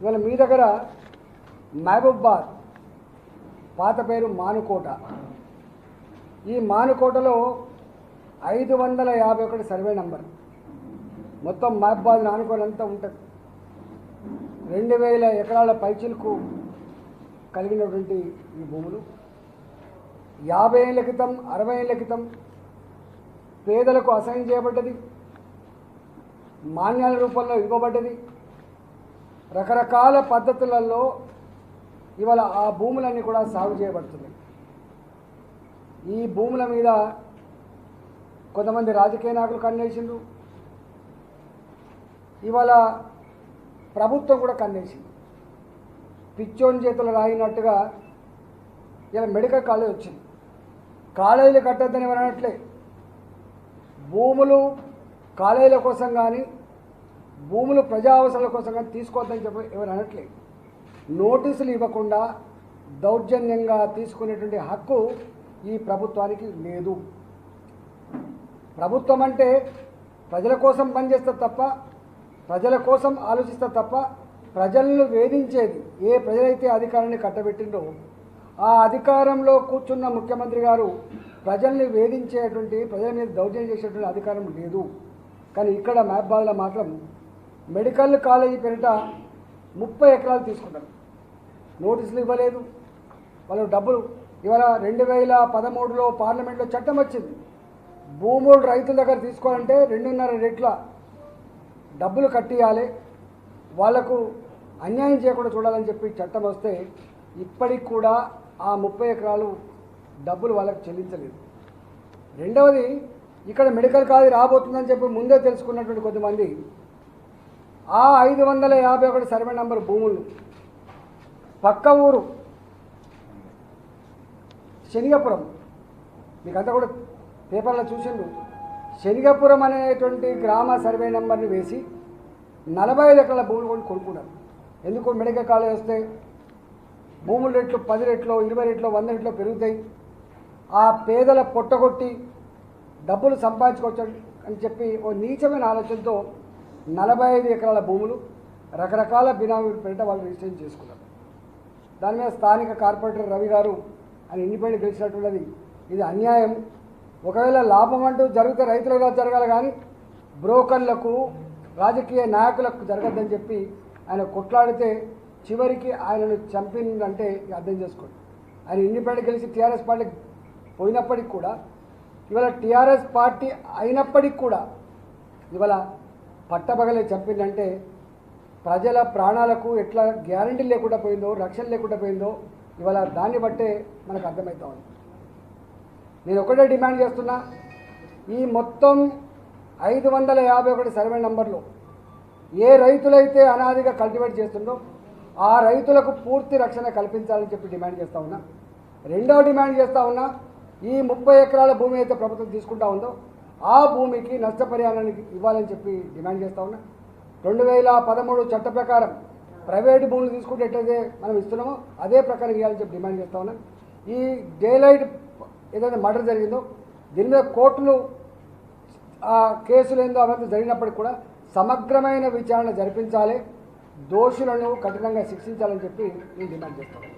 ఇవాళ మీ దగ్గర మహబూబాద్ పాత పేరు మానుకోట. ఈ మానుకోటలో ఐదు వందల యాభై ఒకటి సర్వే నంబర్. మొత్తం మహబాద్ ఆనుకోనంతా ఉంటుంది. రెండు వేల ఎకరాల పైచిలకు కలిగినటువంటి ఈ భూములు. యాభై ఏళ్ళ క్రితం అరవై ఏళ్ళ క్రితం పేదలకు అసైన్ చేయబడ్డది. మాన్యాల రూపంలో ఇవ్వబడ్డది. రకరకాల పద్ధతులలో ఇవాళ ఆ భూములన్నీ కూడా సాగు చేయబడుతున్నాయి. ఈ భూముల మీద కొంతమంది రాజకీయ నాయకులు కన్నేసిండ్రు. ఇవాళ ప్రభుత్వం కూడా కన్నేసింది. పిచ్చోని చేతులు రాయినట్టుగా ఇలా మెడికల్ కాలేజ్ వచ్చింది. కాలేజీలు కట్టద్దని ఎవరు అనట్లే. భూములు కాలేజీల కోసం కానీ భూములు ప్రజా అవసరాల కోసం కానీ తీసుకోవద్దని చెప్పి ఎవరు అనట్లేదు. నోటీసులు ఇవ్వకుండా దౌర్జన్యంగా తీసుకునేటువంటి హక్కు ఈ ప్రభుత్వానికి లేదు. ప్రభుత్వం అంటే ప్రజల కోసం పనిచేస్తే తప్ప ప్రజల కోసం ఆలోచిస్తే తప్ప ప్రజలను వేధించేది ఏ ప్రజలైతే అధికారాన్ని కట్టబెట్టిండో ఆ అధికారంలో కూర్చున్న ముఖ్యమంత్రి గారు ప్రజల్ని వేధించేటువంటి ప్రజల మీద దౌర్జన్యం చేసేటువంటి అధికారం లేదు. కానీ ఇక్కడ మహబాద్లో మాత్రం మెడికల్ కాలేజీ పేరిట ముప్పై ఎకరాలు తీసుకుంటారు నోటీసులు ఇవ్వలేదు. వాళ్ళు డబ్బులు ఇవాళ రెండు వేల పదమూడులో పార్లమెంట్లో చట్టం వచ్చింది. భూములు రైతుల దగ్గర తీసుకోవాలంటే రెండున్నర రెట్ల డబ్బులు కట్టియాలి. వాళ్ళకు అన్యాయం చేయకుండా చూడాలని చెప్పి చట్టం వస్తే ఇప్పటికి కూడా ఆ ముప్పై ఎకరాలు డబ్బులు వాళ్ళకి చెల్లించలేదు. రెండవది ఇక్కడ మెడికల్ కాలేజ్ రాబోతుందని చెప్పి ముందే తెలుసుకున్నటువంటి కొంతమంది ఆ ఐదు వందల యాభై ఒకటి సర్వే నంబర్ భూములు. పక్క ఊరు. శనిగపురం. మీకంతా కూడా పేపర్లో చూసిండు శనిగపురం అనేటువంటి గ్రామ సర్వే నెంబర్ని వేసి నలభై ఐదు ఎకరాల భూములు కొని కొనుక్కున్నారు. ఎందుకు మెడికల్ కాలేజ్ వస్తే? భూముల రేట్లు పది రెట్లు ఇరవై రెట్లు వంద రెట్లు పెరుగుతాయి. ఆ పేదల పొట్టగొట్టి డబ్బులు సంపాదించుకోవచ్చు అని చెప్పి ఓ నీచమైన ఆలోచనతో నలభై ఐదు ఎకరాల భూములు రకరకాల బినామీ పేరిట వాళ్ళు రిజిస్ట్రేషన్ చేసుకున్నారు. దాని మీద స్థానిక కార్పొరేటర్ రవి గారు ఆయన ఇండిపెండెంట్ గెలిచినట్టున్నది ఇది అన్యాయం. ఒకవేళ లాభం అంటూ జరిగితే రైతులకు జరగాలి కానీ బ్రోకర్లకు రాజకీయ నాయకులకు జరగద్దని చెప్పి ఆయన కొట్లాడితే చివరికి ఆయనను చంపిందంటే అర్థం చేసుకోండి. ఆయన ఇండిపెండెంట్ గెలిచి టీఆర్ఎస్ పార్టీకి పోయినప్పటికి కూడా ఇవాళ టీఆర్ఎస్ పార్టీ అయినప్పటికి కూడా ఇవాళ పట్టబగలే చంపిందంటే ప్రజల ప్రాణాలకు ఎట్లా గ్యారంటీ లేకుండా పోయిందో రక్షణ లేకుండా పోయిందో ఇవాళ దాన్ని బట్టే మనకు అర్థమవుతా ఉంది. నేను ఒకటే డిమాండ్ చేస్తున్నా ఈ మొత్తం ఐదు వందల యాభై ఒకటి సర్వే నంబర్లు ఏ రైతులైతే అనాదిగా కల్టివేట్ చేస్తుందో ఆ రైతులకు పూర్తి రక్షణ కల్పించాలని చెప్పి డిమాండ్ చేస్తూ ఉన్నా. రెండవ డిమాండ్ చేస్తూ ఉన్నా ఈ ముప్పై ఎకరాల భూమి అయితే ప్రభుత్వం తీసుకుంటా ఉందో ఆ భూమికి నష్టపరిహారానికి ఇవ్వాలని చెప్పి డిమాండ్ చేస్తూ ఉన్నా. రెండు వేల పదమూడు చట్ట ప్రకారం ప్రైవేటు భూములు తీసుకుంటే ఎట్లయితే మనం ఇస్తున్నామో అదే ప్రకారం ఇవ్వాలని చెప్పి డిమాండ్ చేస్తా ఉన్నాం. ఈ డే లైట్ ఏదైతే మర్డర్ జరిగిందో దీని మీద కోర్టులు ఆ కేసులు ఏందో అవన్నీ జరిగినప్పటికి కూడా సమగ్రమైన విచారణ జరిపించాలి. దోషులను కఠినంగా శిక్షించాలని చెప్పి నేను డిమాండ్ చేస్తాను